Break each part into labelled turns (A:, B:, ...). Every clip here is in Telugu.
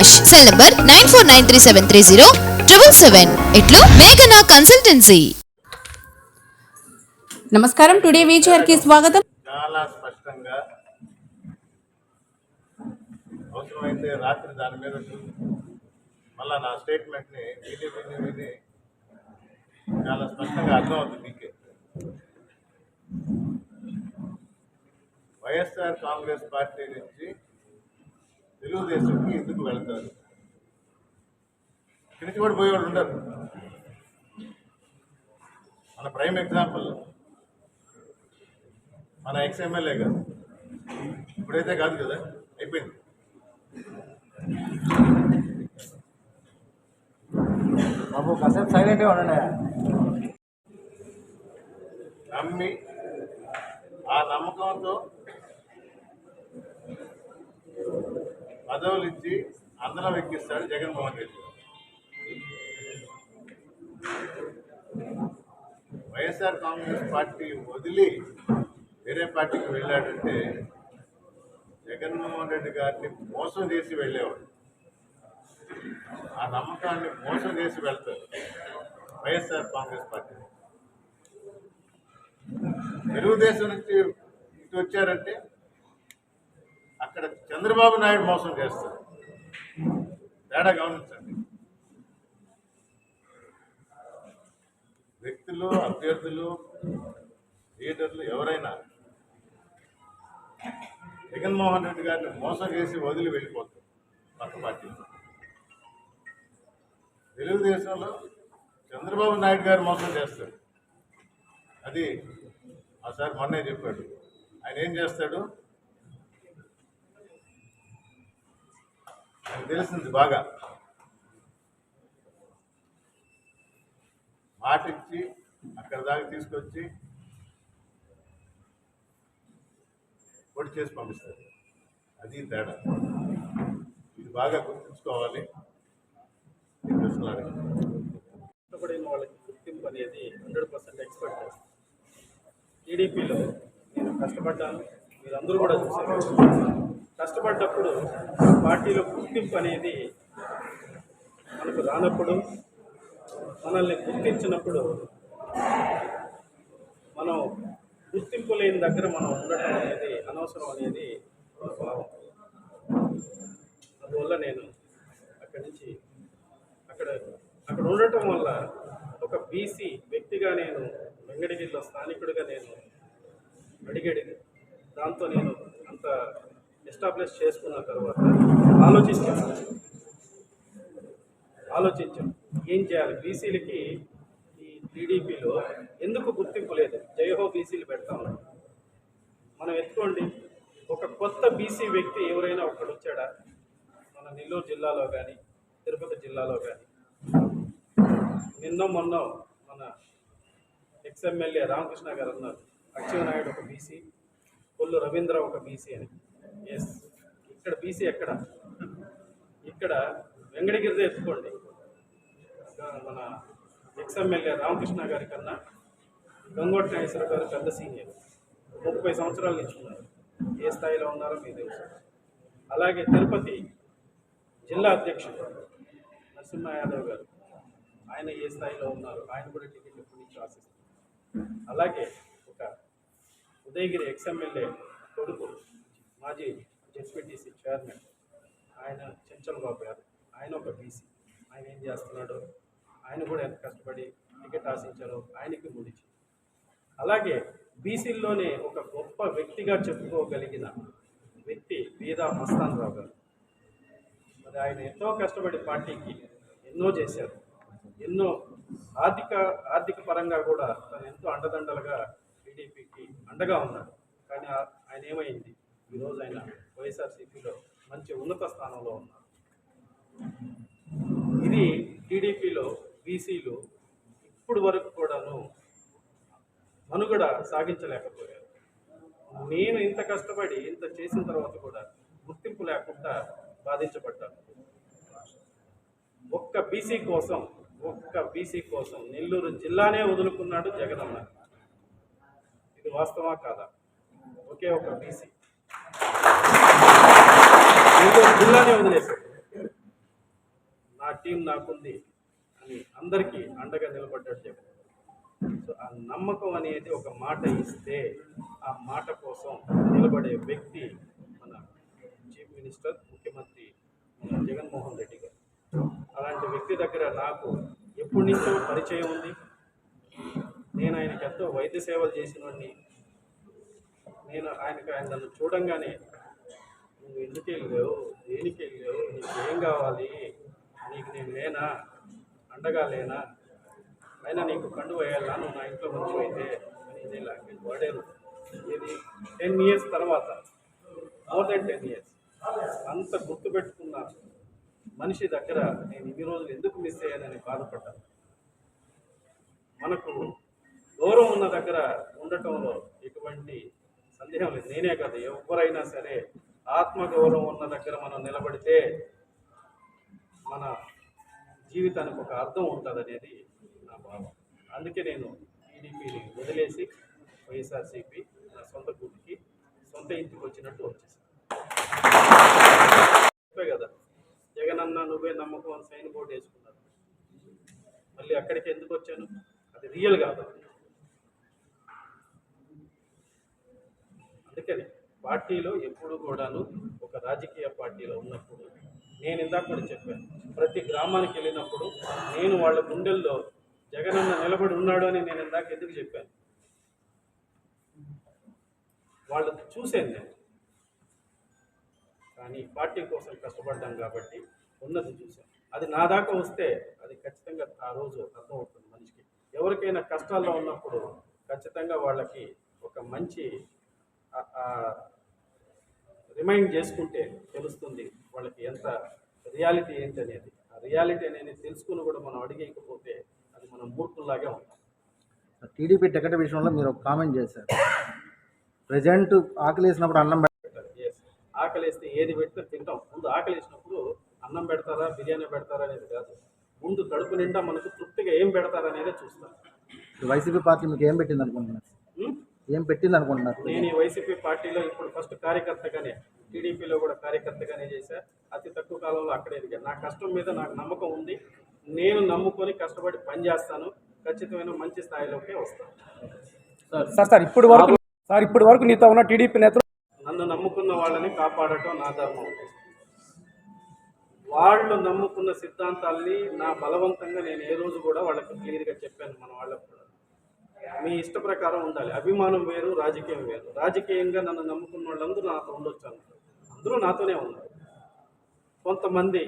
A: Cell number nine four nine three seven three zero triple seven ఇట్లు మేఘనా కన్సల్టెన్సీ
B: నమస్కారం. టుడే వీచర్కి స్వాగతం.
C: చాలా స్పష్టంగా అవసరమైతే రాత్రి దాని మీద మళ్ళా నా స్టేట్మెంట్ని విని విని విని చాలా స్పష్టంగా అర్థమవుతుంది మీకే. వైఎస్ఆర్ కాంగ్రెస్ పార్టీ నుంచి తెలుగుదేశంకి ఎందుకు వెళ్తారు? నుంచి కూడా పోయేవాళ్ళు ఉండరు. మన ప్రైమ్ ఎగ్జాంపుల్ మన ఎక్స్ ఎమ్మెల్యే గారు. ఇప్పుడైతే కాదు కదా అయిపోయింది.
D: బాబు కాసేపు సైలెంట్గా ఉండండి.
C: నమ్మి ఆ నమ్మకంతో పదవులు ఇచ్చి అందరం ఎక్కిస్తాడు Jaganmohan Reddy YSR Congress party వదిలి వేరే పార్టీకి వెళ్ళాడంటే జగన్మోహన్ రెడ్డి గారిని మోసం చేసి వెళ్ళేవాడు. ఆ నమ్మకాన్ని మోసం చేసి వెళ్తారు వైఎస్ఆర్ కాంగ్రెస్ పార్టీ. తెలుగుదేశం నుంచి ఇటు వచ్చారంటే అక్కడ చంద్రబాబు నాయుడు మోసం చేస్తారు. తేడా గమనించండి. వ్యక్తులు అభ్యర్థులు లీడర్లు ఎవరైనా జగన్మోహన్ రెడ్డి గారిని మోసం చేసి వదిలి వెళ్ళిపోతారు పక్క పార్టీ. తెలుగుదేశంలో చంద్రబాబు నాయుడు గారు మోసం చేస్తారు. అది ఆ సార్ మొన్నే చెప్పాడు. ఆయన ఏం చేస్తాడు? తెలిసింది బాగా. మాట ఇచ్చి అక్కడ దాకా తీసుకొచ్చి పొడి చేసి పంపిస్తారు. అది తేడా. ఇది బాగా గుర్తుంచుకోవాలి.
E: కష్టపడిన వాళ్ళకి గుర్తింపు అనేది హండ్రెడ్ పర్సెంట్ ఎక్స్పెక్ట్ చేస్తాను టీడీపీలో నేను కష్టపడ్డాను. మీరందరూ కూడా చూసారు కష్టపడ్డప్పుడు పార్టీలో గుర్తింపు అనేది మనకు రానప్పుడు మనల్ని గుర్తించినప్పుడు మనం గుర్తింపు లేని దగ్గర మనం ఉండటం అనేది అనవసరం అనేది భావం. అందువల్ల నేను అక్కడి నుంచి అక్కడ అక్కడ ఉండటం వల్ల ఒక బీసీ వ్యక్తిగా నేను వెంగడగిరిలో స్థానికుడిగా నేను అడిగడిగి దాంతో నేను ఎస్టాబ్లిష్ చేసుకున్న తర్వాత ఆలోచించాను ఆలోచించాం. ఏం చేయాలి? బీసీలకి ఈ టీడీపీలో ఎందుకు గుర్తింపు లేదు? జయహో బీసీలు పెడతా ఉన్నాం మనం ఎత్తుకోండి. ఒక కొత్త బీసీ వ్యక్తి ఎవరైనా ఒకడు వచ్చాడా? మన నెల్లూరు జిల్లాలో కానీ తిరుపతి జిల్లాలో కానీ నిన్న మొన్న మన ఎక్స్ఎమ్మెల్యే రామకృష్ణ గారు అన్నారు. అచ్చెన్నాయుడు ఒక బీసీ కొల్లు రవీంద్ర ఒక బీసీ అని. ఎస్ ఇక్కడ బీసీ ఎక్కడ? ఇక్కడ వెంకటగిరిదే ఎత్తుకోండి. మన ఎక్స్ఎమ్మెల్యే రామకృష్ణ గారి కన్నా గంగోటి నాగేశ్వర గారు పెద్ద సీనియర్. ముప్పై సంవత్సరాలు నుంచి ఉన్నారు ఏ స్థాయిలో ఉన్నారో మీకు తెలుసు. అలాగే తిరుపతి జిల్లా అధ్యక్షుడు నరసింహ యాదవ్ గారు. ఆయన ఏ స్థాయిలో ఉన్నారు? ఆయన కూడా టికెట్ ఎప్పటి నుంచి ఆశిస్తున్నారు? అలాగే ఒక ఉదయగిరి ఎక్స్ఎమ్మెల్యే కొడుకు మాజీ జెడ్పీటీసీ చైర్మన్ ఆయన చెంచల్ బాబు గారు. ఆయన ఒక బీసీ. ఆయన ఏం చేస్తున్నాడో? ఆయన కూడా ఎంత కష్టపడి టికెట్ ఆశించారో ఆయనకి ముడిచి అలాగే బీసీల్లోనే ఒక గొప్ప వ్యక్తిగా చెప్పుకోగలిగిన వ్యక్తి బీదా మస్తాన్ రావు గారు. మరి ఆయన ఎంతో కష్టపడి పార్టీకి ఎన్నో చేశారు. ఎన్నో ఆర్థిక ఆర్థిక పరంగా కూడా తను ఎంతో అండదండలుగా టీడీపీకి అండగా ఉన్నాడు కానీ ఆ- ఆయన ఏమైంది? ఈరోజు ఆయన వైఎస్ఆర్సీపీలో మంచి ఉన్నత స్థానంలో ఉన్నారు. ఇది టీడీపీలో బీసీలు ఇప్పుడు వరకు కూడాను మనుగడ సాగించలేకపోయారు. నేను ఇంత కష్టపడి ఇంత చేసిన తర్వాత కూడా గుర్తింపు లేకుండా బాధించబడ్డాను. ఒక్క బీసీ కోసం ఒక్క బీసీ కోసం నెల్లూరు జిల్లానే వదులుకున్నాడు జగనన్న. ఇది వాస్తవా కాదా? ఒకే ఒక బీసీ. ఇంకో జిల్లానే వదిలేశాడు నా టీం నాకుంది అని అందరికీ అండగా నిలబడ్డాడు చెప్పారు. సో ఆ నమ్మకం అనేది ఒక మాట ఇస్తే ఆ మాట కోసం నిలబడే వ్యక్తి మన చీఫ్ మినిస్టర్ ముఖ్యమంత్రి జగన్మోహన్ రెడ్డి గారు. అలాంటి వ్యక్తి దగ్గర నాకు ఎప్పటి నుంచో పరిచయం ఉంది. నేను ఆయనకి ఎంతో వైద్య సేవలు చేసినవాడిని నేను ఆయనకి ఆయన నన్ను చూడంగానే నువ్వు ఎందుకు వెళ్ళావు? దేనికి వెళ్ళావు? నీకు ఏం కావాలి? నీకు నేను లేనా? అండగా లేనా? అయినా నీకు కండు వేయాలా? నువ్వు నా ఇంట్లో మంచి అయితే అని ఇదే లాంగ్వేజ్ వాడారు ఇది టెన్ ఇయర్స్ తర్వాత మోర్ దెన్ టెన్ ఇయర్స్. అంత గుర్తుపెట్టుకున్న మనిషి దగ్గర నేను ఇన్ని రోజులు ఎందుకు మిస్ అయ్యానని బాధపడ్డాను. మనకు గౌరవం ఉన్న దగ్గర ఉండటంలో ఎటువంటి సందేహం లేదు. నేనే కాదు ఎవరైనా సరే ఆత్మగౌరవం ఉన్న దగ్గర మనం నిలబడితే మన జీవితానికి ఒక అర్థం ఉంటుంది అనేది నా భావం. అందుకే నేను టీడీపీని వదిలేసి వైఎస్ఆర్సీపీ నా సొంత కూటికి సొంత ఇంటికి వచ్చినట్టు వచ్చేసాను. చెప్పే కదా జగన్ అన్న నువ్వే నమ్మకం అని సైన్ బోర్డు వేసుకున్నారు. మళ్ళీ అక్కడికి ఎందుకు వచ్చాను? అది రియల్ కాదు. అందుకని పార్టీలో ఎప్పుడు కూడాను ఒక రాజకీయ పార్టీలో ఉన్నప్పుడు నేను ఇందాక కూడా చెప్పాను. ప్రతి గ్రామానికి వెళ్ళినప్పుడు నేను వాళ్ళ గుండెల్లో జగనన్న నిలబడి ఉన్నాడు అని నేను ఇందాక ఎందుకు చెప్పాను? వాళ్ళు చూశాను నేను. కానీ పార్టీ కోసం కష్టపడ్డాం కాబట్టి ఉన్నది చూశాను. అది నా దాకా వస్తే అది ఖచ్చితంగా ఆ రోజు అర్థమవుతుంది మనిషికి. ఎవరికైనా కష్టాల్లో ఉన్నప్పుడు ఖచ్చితంగా వాళ్ళకి ఒక మంచి రిమైండ్ చేసుకుంటే తెలుస్తుంది వాళ్ళకి ఎంత రియాలిటీ ఏంటి అనేది ఆ రియాలిటీ అనేది తెలుసుకుని కూడా మనం అడిగేయకపోతే అది మనం మూర్ఖుల్లాగే ఉంటాం.
D: టీడీపీ టికెట్ విషయంలో మీరు ఒక కామెంట్ చేశారు. ప్రజెంట్ ఆకలి వేసినప్పుడు అన్నం
E: ఎస్ ఆకలిస్తే ఏది పెడితే తింటాం. ముందు ఆకలిసినప్పుడు అన్నం పెడతారా బిర్యానీ పెడతారా అనేది కాదు. ముందు కడుపు నిండా మనకు తృప్తిగా ఏం పెడతారా అనేదే చూస్తాం.
D: వైసీపీ పార్టీ మీకు ఏం పెట్టింది అనుకుంటున్నారు? ఏం పెట్టింది అనుకుంటున్నారు?
E: నేను ఈ వైసీపీ పార్టీలో ఇప్పుడు ఫస్ట్ కార్యకర్తగానే టీడీపీలో కూడా కార్యకర్తగానే చేశా. అతి తక్కువ కాలంలో అక్కడే ఎదిగాను నా కష్టం మీద నాకు నమ్మకం ఉంది. నేను నమ్ముకొని కష్టపడి పని చేస్తాను. ఖచ్చితమైన మంచి స్థాయిలోకి వస్తాను.
F: సార్ సార్ ఇప్పుడు వరకు సార్ ఇప్పుడు వరకు నీతో ఉన్న టీడీపీ నేతలు
E: నన్ను నమ్ముకున్న వాళ్ళని కాపాడటం నా ధర్మం. వాళ్ళు నమ్ముకున్న సిద్ధాంతాల్ని నా బలవంతంగా నేను ఏ రోజు కూడా వాళ్ళకి క్లియర్గా చెప్పాను మన వాళ్ళకు కూడా. మీ ఇష్ట ప్రకారం ఉండాలి. అభిమానం వేరు రాజకీయం వేరు. రాజకీయంగా నన్ను నమ్ముకున్న వాళ్ళందరూ నాతో ఉండొచ్చు అన్నారు అందరూ నాతోనే ఉన్నారు. కొంతమంది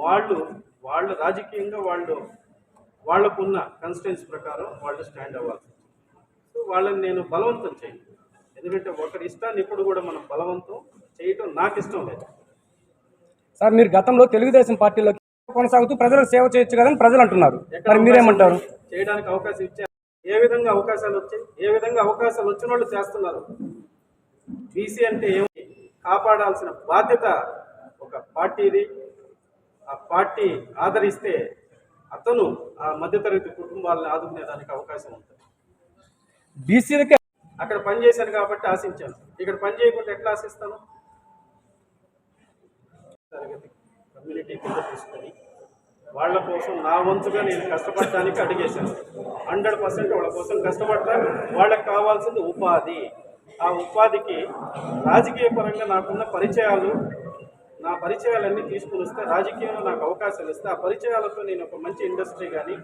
E: వాళ్ళు వాళ్ళు రాజకీయంగా వాళ్ళు వాళ్ళకున్న కన్స్టెన్స్ ప్రకారం వాళ్ళు స్టాండ్ అవ్వాలి సో వాళ్ళని నేను బలవంతం చేయను. ఎందుకంటే ఒకరి ఇష్టాన్ని ఇప్పుడు కూడా మనం బలవంతం చేయటం నాకు ఇష్టం లేదు.
F: సార్ మీరు గతంలో తెలుగుదేశం పార్టీలో కొనసాగుతూ ప్రజలకు సేవ చేయొచ్చు కదని ప్రజలు అంటున్నారు. మరి మీరేమంటారు?
E: చేయడానికి అవకాశం ఇచ్చారు. ఏ విధంగా అవకాశాలు వచ్చాయి? ఏ విధంగా అవకాశాలు వచ్చిన వాళ్ళు చేస్తున్నారు? బీసీ అంటే ఏమి కాపాడాల్సిన బాధ్యత ఒక పార్టీది. ఆ పార్టీ ఆదరిస్తే అతను ఆ మధ్యతరగతి కుటుంబాలను ఆదుకునేదానికి అవకాశం ఉంటుంది.
F: బీసీలకే
E: అక్కడ పని చేశాను కాబట్టి ఆశించాను. ఇక్కడ పని చేయకుండా ఎట్లా ఆశిస్తాను? తరగతి కమ్యూనిటీ కింద తీసుకొని వాళ్ళ కోసం నా వంతుగా నేను కష్టపడటానికి అడిగేశాను హండ్రెడ్ పర్సెంట్ వాళ్ళ కోసం కష్టపడతాను వాళ్ళకి కావాల్సింది ఉపాధి. ఆ ఉపాధికి రాజకీయ పరంగా నాకున్న పరిచయాలు నా పరిచయాలన్నీ తీసుకుని వస్తే రాజకీయంలో నాకు అవకాశాలు ఇస్తే ఆ పరిచయాలతో నేను ఒక మంచి ఇండస్ట్రీ కానీ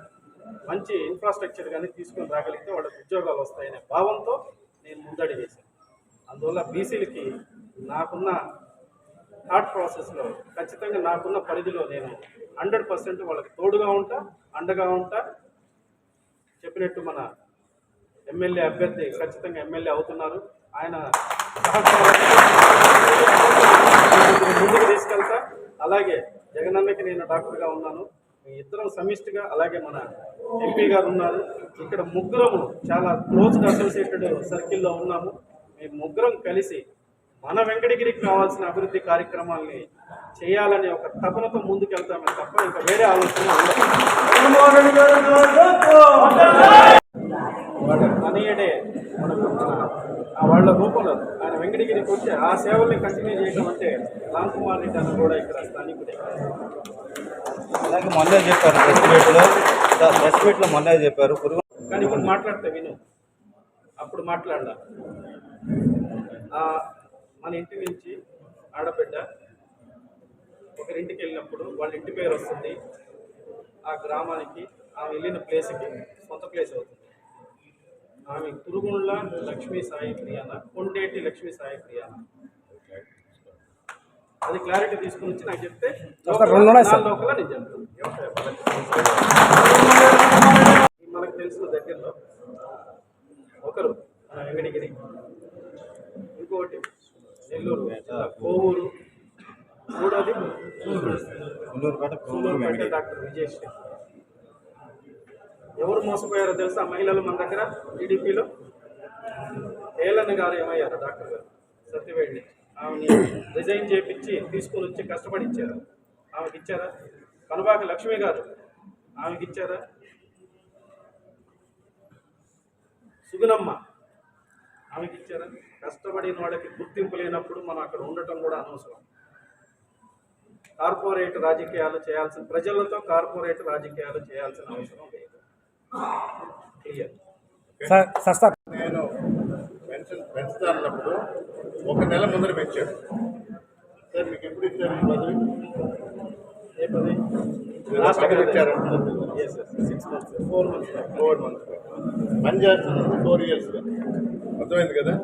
E: మంచి ఇన్ఫ్రాస్ట్రక్చర్ కానీ తీసుకొని రాగలిగితే వాళ్ళకి ఉద్యోగాలు వస్తాయనే భావంతో నేను ముందడి చేశాను అందువల్ల బీసీలకి నాకున్న థాట్ ప్రాసెస్లో ఖచ్చితంగా నాకున్న పరిధిలో నేను హండ్రెడ్ పర్సెంట్ వాళ్ళకి తోడుగా ఉంటా అండగా ఉంటా. చెప్పినట్టు మన ఎమ్మెల్యే అభ్యర్థి ఖచ్చితంగా ఎమ్మెల్యే అవుతున్నారు. ఆయన ముందుకు తీసుకెళ్తా. అలాగే జగనన్నకి నేను డాక్టర్గా ఉన్నాను. మీ ఇద్దరం సమిష్టిగా అలాగే మన ఎంపీ గారు ఉన్నారు. ఇక్కడ ముగ్గురము చాలా క్లోజ్గా అసోసియేటెడ్ సర్కిల్లో ఉన్నాము. మేము ముగ్గురం కలిసి మన వెంకటగిరికి కావాల్సిన అభివృద్ధి కార్యక్రమాల్ని చేయాలనే ఒక తపనతో ముందుకెళ్తామే తప్ప ఇంకా వేరే ఆలోచన ఆ వాళ్ళ రూపంలో ఆయన వెంకటగిరికి వచ్చి ఆ సేవల్ని కంటిన్యూ చేయడం అంటే రామ్ కుమార్ రెడ్డి అని కూడా ఇక్కడ స్థానికుడే.
G: అలాగే మొన్నే చెప్పారు ప్రెస్ మీట్లో. ప్రెస్ మీట్లో మొన్నే చెప్పారు.
E: కానీ ఇప్పుడు మాట్లాడితే విను. అప్పుడు మాట్లాడలా. మన ఇంటి నుంచి ఆడబిడ్డ ఒకరింటికి వెళ్ళినప్పుడు వాళ్ళ ఇంటి పేరు వస్తుంది. ఆ గ్రామానికి ఆమె వెళ్ళిన ప్లేస్కి సొంత ప్లేస్ అవుతుంది. ఆమె కురుగుండ్ల లక్ష్మీ సాయి ప్రియాన కొండేటి లక్ష్మీ సాయి ప్రియాన. అది క్లారిటీ తీసుకుని వచ్చి నాకు చెప్తే లోపల నేను చెప్తాను. మనకు తెలిసిన దగ్గరలో ఒకరు వెంకటగిరి. ఇంకోటి కోవూరు మూడోది డాక్టర్ విజయశ్రీ ఎవరు మోసపోయారో తెలుసా? మహిళలు మన దగ్గర టీడీపీలో? ఏలన్న గారు ఏమయ్యారు డాక్టర్ గారు? సత్యవేడి ఆమెని రిజైన్ చేపించి తీసుకొని వచ్చి కష్టపడి ఇచ్చారు ఆమెకి ఇచ్చారా? కనుబాక లక్ష్మి గారు ఆమెకి ఇచ్చారా? సుగుణమ్మ ఆమెకి ఇచ్చారా? కష్టపడిన వాళ్ళకి గుర్తింపు లేనప్పుడు మనం అక్కడ ఉండటం కూడా అనవసరం. కార్పొరేట్ రాజకీయాలు చేయాల్సిన ప్రజలతో కార్పొరేట్ రాజకీయాలు చేయాల్సిన అవసరం లేదు. క్లియర్
C: నేను పెన్షన్ పెంచుతా అన్నప్పుడు ఒక నెల ముందర పెంచాడు సార్ మీకు ఎప్పుడు ఇచ్చారు ఈ పదవి
E: ఏ పది లాస్ట్
C: ఇచ్చారు.
E: Six months four months
C: four months పని చేస్తున్నది ఫోర్ ఇయర్స్ అర్థమైంది కదా?